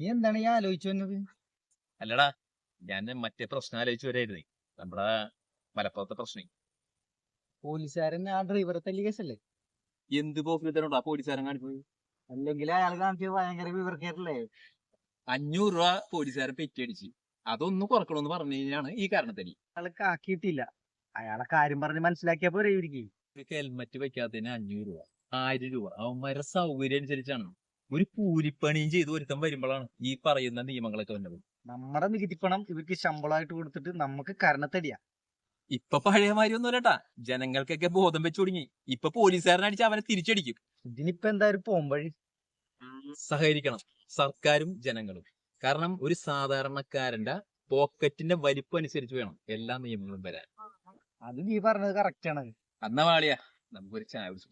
നീ എന്താണ് ഈ ആലോചിച്ചു വന്നത്? അല്ലടാ ഞാൻ മറ്റേ പ്രശ്നം ആലോചിച്ചു വരായിരുന്നേ. നമ്മുടെ മലപ്പുറത്തെ പ്രശ്നം. പോലീസുകാരൻ ആ ഡ്രൈവറെ തല്ലി കേസല്ലേ? എന്ത് പോക്കിലുണ്ടോ ആ പോലീസുകാരൻ കാണിപ്പോയി അല്ലെങ്കിൽ അയാൾ കാണിച്ചത് ഭയങ്കര വിവർക്കേറ്റല്ലേ അഞ്ഞൂറ് രൂപ പോലീസുകാരൻ പെറ്റിയടിച്ച് അതൊന്ന് കുറക്കണമെന്ന് പറഞ്ഞു കഴിഞ്ഞാണ് ഈ കാരണത്തിന്. അയാൾ കാക്കിയിട്ടില്ല. അയാളെ കാര്യം പറഞ്ഞ് മനസ്സിലാക്കിയപ്പോ ഇവർക്ക്. ഹെൽമറ്റ് വെക്കാത്തതിന് അഞ്ഞൂറ് രൂപ ആയിരം രൂപ. അവന്മാരുടെ സൗകര്യം അനുസരിച്ചാണ്. ഒരു കൂലിപ്പണിയും ചെയ്ത് ഒരുത്തം വരുമ്പോഴാണ് ഈ പറയുന്ന നിയമങ്ങളൊക്കെ വന്നത്. നമ്മുടെ നികുതിപ്പണം ഇവർക്ക് ശമ്പളമായിട്ട് കൊടുത്തിട്ട് നമുക്ക് കരണത്തടിയാ ഇപ്പൊ പഴയ മാതിരി ഒന്നുമല്ലട്ടാ ജനങ്ങൾക്കൊക്കെ ബോധം വെച്ചു തുടങ്ങി ഇപ്പൊ പോലീസുകാരനടിച്ച് അവനെ തിരിച്ചടിക്കും. ഇതിനിപ്പോ എന്തായാലും പോംവഴി? സഹകരിക്കണം. സർക്കാരും ജനങ്ങളും. കാരണം ഒരു സാധാരണക്കാരന്റെ പോക്കറ്റിന്റെ വലിപ്പം അനുസരിച്ച് വേണം എല്ലാ നിയമങ്ങളും വരാൻ. അത് നീ പറഞ്ഞത് കറക്റ്റ് ആണ് അന്ന വാളിയാ. നമുക്കൊരു ചായ കുടിച്ചു